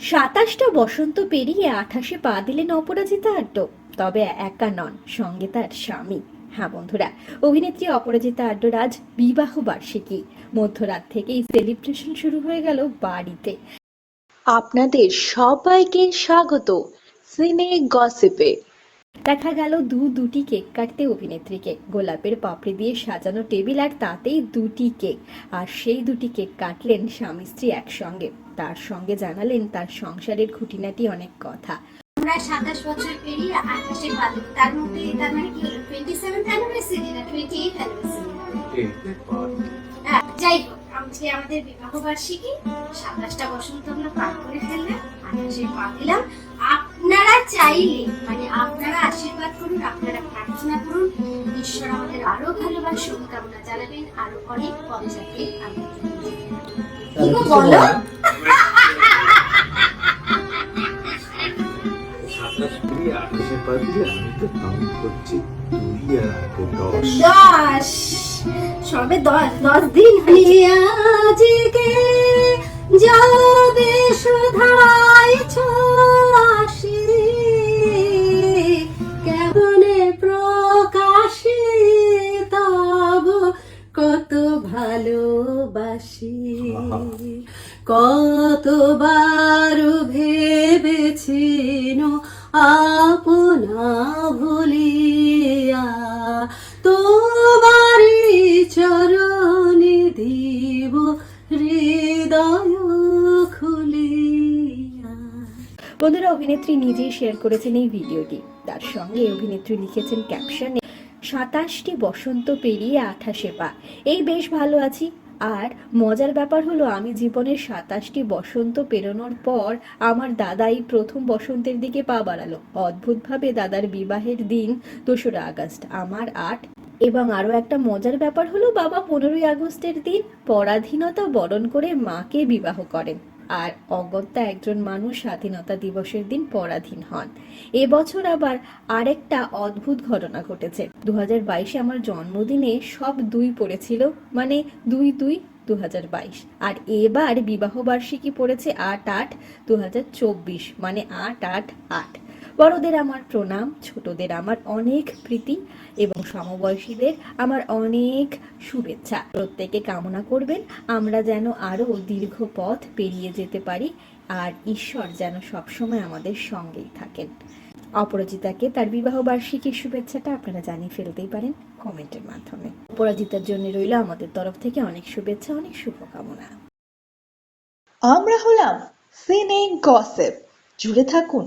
সাতাশটা বসন্ত পেরিয়ে আঠাশে পা দিলেন অপরাজিতা আড্ড। তবে একা নন, সঙ্গে তার স্বামী। হ্যাঁ বন্ধুরা, অভিনেত্রী অপরাজিতা আড্ডর আজ বিবাহ বার্ষিকী। মধ্যরাত থেকেই সেলিব্রেশন শুরু হয়ে গেল বাড়িতে। আপনাদের সবাইকে স্বাগত। সিনে গসিপে। দেখা গেল দু দুটি কেক কাটতে অভিনেত্রীকে। গোলাপের পাপড়ি দিয়ে সাজানো টেবিল আর তাতেই দুটি কেক। আর সেই দুটি কেক কাটলেন স্বামী স্ত্রী একসঙ্গে। তার সঙ্গে জানালেন তার সংসারের খুঁটিনাটি অনেক কথা। আমরা সাতাশ বছর পেরিয়ে আঠাশে তার মধ্যে তার মানে কি হলো? টোয়েন্টি সেভেন্থ অ্যানিভার্সারি না টোয়েন্টি এইট অ্যানিভার্সারি হ্যাঁ যাই হোক আজকে আমাদের বিবাহ বার্ষিকী সাতাশটা বসন্ত আমরা পার করে ফেললাম আঠাশে পা দিলাম। আপনারা চাইলে মানে করুন আপনারা প্রার্থনা করুন। ঈশ্বর আমাদের আরও ভালোবাসুন কামনা জানাবেন আরও অনেক পথ যাতে আমি কি গো বলো? দশ দশ। সবে দশ দশ দিন। যাবে সুধাই কতবার ভেবেছিন আপনা ভুলিয়া? তোমারি চরণে দিব হৃদয় খুলিয়া। বন্ধুরা, অভিনেত্রী নিজেই শেয়ার করেছেন এই ভিডিওটি। তার সঙ্গে অভিনেত্রী লিখেছেন ক্যাপশনে সাতাশটি বসন্ত পেরিয়ে আঠাশে পা। এই বেশ ভালো আছি। আর মজার ব্যাপার হলো আমি জীবনের সাতাশটি বসন্ত পেরোনোর পর আমার দাদাই প্রথম বসন্তের দিকে পা বাড়ালো। অদ্ভুতভাবে দাদার বিবাহের দিন দোসরা আগস্ট, আমার আট। এবং আরও একটা মজার ব্যাপার হলো বাবা পনেরোই আগস্টের দিন পরাধীনতা বরণ করে মাকে বিবাহ করেন। আর অগত্যা একজন মানুষ স্বাধীনতা দিবসের দিন পরাধীন হন। এবছর আবার আরেকটা অদ্ভুত ঘটনা ঘটেছে। দু হাজার বাইশে আমার জন্মদিনে সব দুই পড়েছিল মানে দুই দুই দু আর এবার বিবাহবার্ষিকী পড়েছে আট আট দু মানে আট আট আট। বড়দের আমার প্রণাম, ছোটদের আমার অনেক প্রীতি এবং সমবয়সীদের আমার অনেক শুভেচ্ছা। প্রত্যেকে কামনা করবেন, আমরা যেন আরও দীর্ঘ পথ পেরিয়ে যেতে পারি আর ঈশ্বর যেন সবসময় আমাদের সঙ্গেই থাকেন। অপরাজিতাকে তার বিবাহ বার্ষিকীর শুভেচ্ছাটা আপনারা জানিয়ে ফেলতেই পারেন কমেন্টের মাধ্যমে। অপরাজিতার জন্য রইল আমাদের তরফ থেকে অনেক শুভেচ্ছা, অনেক শুভকামনা। আমরা হলাম সিনে গসিপ জুড়ে থাকুন